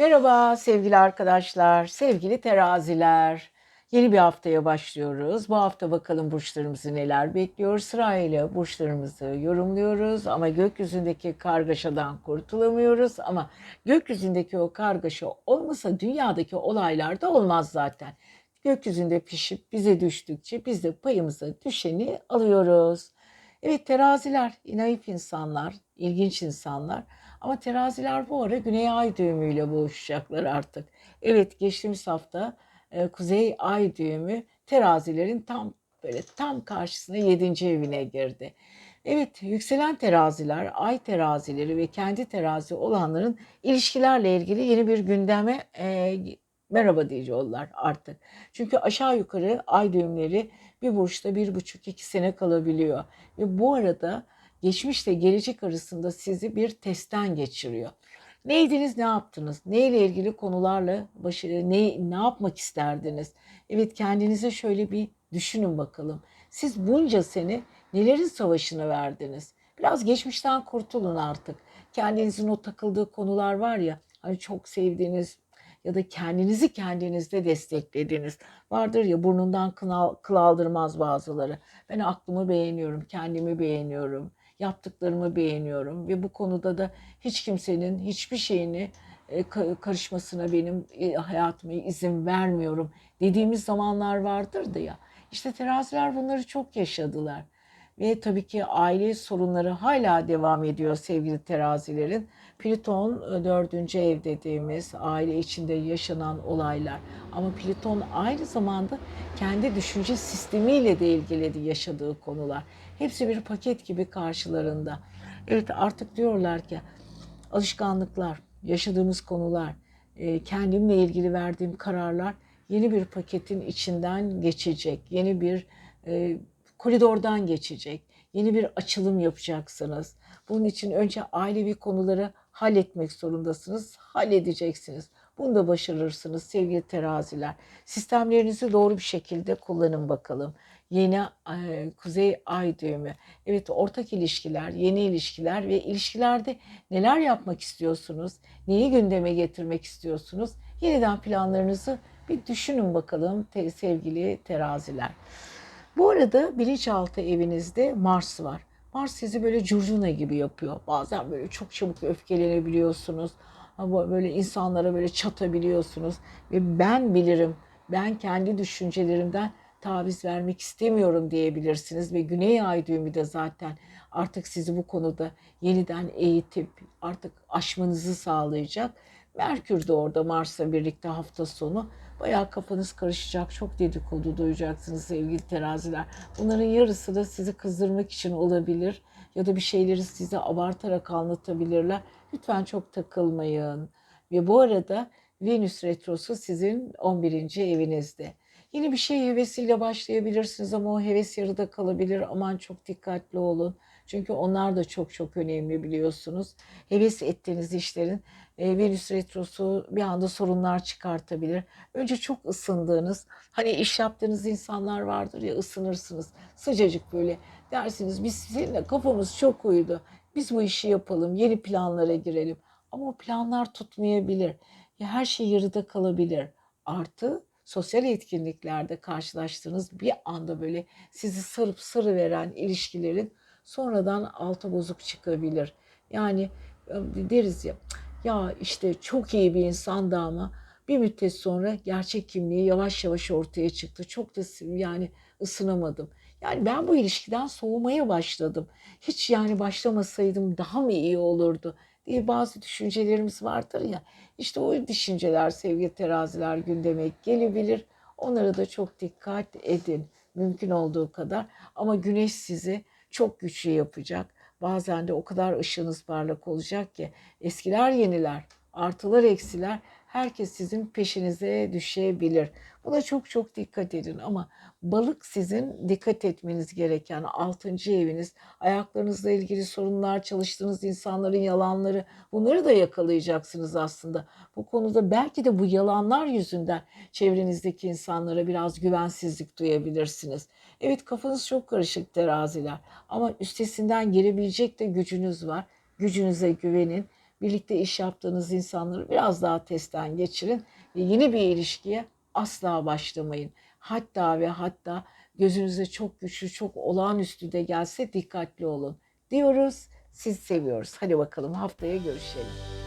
Merhaba sevgili arkadaşlar, sevgili teraziler. Yeni bir haftaya başlıyoruz. Bu hafta bakalım burçlarımızı neler bekliyor. Sırayla burçlarımızı yorumluyoruz ama gökyüzündeki kargaşadan kurtulamıyoruz. Ama gökyüzündeki o kargaşa olmasa dünyadaki olaylar da olmaz zaten. Gökyüzünde pişip bize düştükçe biz de payımıza düşeni alıyoruz. Evet teraziler, naif insanlar, ilginç insanlar. Ama teraziler bu ara Güney Ay düğümüyle boğuşacaklar artık. Evet geçtiğimiz hafta e, Kuzey Ay düğümü terazilerin tam böyle tam karşısına 7. evine girdi. Evet yükselen teraziler, ay terazileri ve kendi terazi olanların ilişkilerle ilgili yeni bir gündeme e, merhaba diyecekler artık. Çünkü aşağı yukarı ay düğümleri bir burçta bir buçuk iki sene kalabiliyor. Ve bu arada geçmişle gelecek arasında sizi bir testten geçiriyor. Neydiniz, ne yaptınız? Neyle ilgili konularla başı, ne, ne yapmak isterdiniz? Evet kendinize şöyle bir düşünün bakalım. Siz bunca sene nelerin savaşını verdiniz? Biraz geçmişten kurtulun artık. Kendinizin o takıldığı konular var ya, hani çok sevdiğiniz ya da kendinizi kendinizde desteklediğiniz vardır ya burnundan kıl, kıl aldırmaz bazıları. Ben aklımı beğeniyorum, kendimi beğeniyorum yaptıklarımı beğeniyorum ve bu konuda da hiç kimsenin hiçbir şeyini e, karışmasına benim e, hayatıma izin vermiyorum dediğimiz zamanlar vardır da ya. İşte teraziler bunları çok yaşadılar. Ve tabii ki aile sorunları hala devam ediyor sevgili terazilerin. Plüton e, dördüncü ev dediğimiz aile içinde yaşanan olaylar. Ama Plüton aynı zamanda kendi düşünce sistemiyle de ilgili yaşadığı konular. Hepsi bir paket gibi karşılarında. Evet artık diyorlar ki alışkanlıklar, yaşadığımız konular, e, kendimle ilgili verdiğim kararlar yeni bir paketin içinden geçecek. Yeni bir e, koridordan geçecek. Yeni bir açılım yapacaksınız. Bunun için önce ailevi konuları halletmek zorundasınız. Halledeceksiniz. Bunu da başarırsınız sevgili teraziler. Sistemlerinizi doğru bir şekilde kullanın bakalım. Yeni e, kuzey ay düğümü. Evet ortak ilişkiler, yeni ilişkiler ve ilişkilerde neler yapmak istiyorsunuz? Neyi gündeme getirmek istiyorsunuz? Yeniden planlarınızı bir düşünün bakalım sevgili teraziler. Bu arada bilinçaltı evinizde Mars var. Mars sizi böyle curcuna gibi yapıyor. Bazen böyle çok çabuk öfkelenebiliyorsunuz. Böyle insanlara böyle çatabiliyorsunuz. Ve ben bilirim, ben kendi düşüncelerimden taviz vermek istemiyorum diyebilirsiniz. Ve Güney Ay düğümü de zaten artık sizi bu konuda yeniden eğitip artık aşmanızı sağlayacak. Merkür de orada Mars'la birlikte hafta sonu. Bayağı kafanız karışacak. Çok dedikodu duyacaksınız sevgili teraziler. Bunların yarısı da sizi kızdırmak için olabilir. Ya da bir şeyleri size abartarak anlatabilirler. Lütfen çok takılmayın. Ve bu arada Venüs Retrosu sizin 11. evinizde. Yeni bir şey hevesiyle başlayabilirsiniz ama o heves yarıda kalabilir. Aman çok dikkatli olun. Çünkü onlar da çok çok önemli biliyorsunuz. Heves ettiğiniz işlerin e, Venüs Retrosu bir anda sorunlar çıkartabilir. Önce çok ısındığınız, hani iş yaptığınız insanlar vardır ya ısınırsınız. Sıcacık böyle dersiniz biz sizinle kafamız çok uydu. Biz bu işi yapalım, yeni planlara girelim. Ama o planlar tutmayabilir. Ya her şey yarıda kalabilir. Artı sosyal etkinliklerde karşılaştığınız bir anda böyle sizi sarıp sarı veren ilişkilerin sonradan alta bozuk çıkabilir. Yani e, deriz ya ya işte çok iyi bir insandı ama bir müddet sonra gerçek kimliği yavaş yavaş ortaya çıktı. Çok da yani ısınamadım. Yani ben bu ilişkiden soğumaya başladım. Hiç yani başlamasaydım daha mı iyi olurdu diye bazı düşüncelerimiz vardır ya. İşte o düşünceler sevgili teraziler gündeme gelebilir. Onlara da çok dikkat edin mümkün olduğu kadar. Ama güneş sizi çok güçlü yapacak. Bazen de o kadar ışığınız parlak olacak ki eskiler yeniler, artılar eksiler herkes sizin peşinize düşebilir. Buna çok çok dikkat edin ama balık sizin dikkat etmeniz gereken altıncı eviniz. Ayaklarınızla ilgili sorunlar, çalıştığınız insanların yalanları bunları da yakalayacaksınız aslında. Bu konuda belki de bu yalanlar yüzünden çevrenizdeki insanlara biraz güvensizlik duyabilirsiniz. Evet kafanız çok karışık teraziler ama üstesinden gelebilecek de gücünüz var. Gücünüze güvenin birlikte iş yaptığınız insanları biraz daha testten geçirin ve yeni bir ilişkiye asla başlamayın. Hatta ve hatta gözünüze çok güçlü, çok olağanüstü de gelse dikkatli olun diyoruz. Sizi seviyoruz. Hadi bakalım haftaya görüşelim.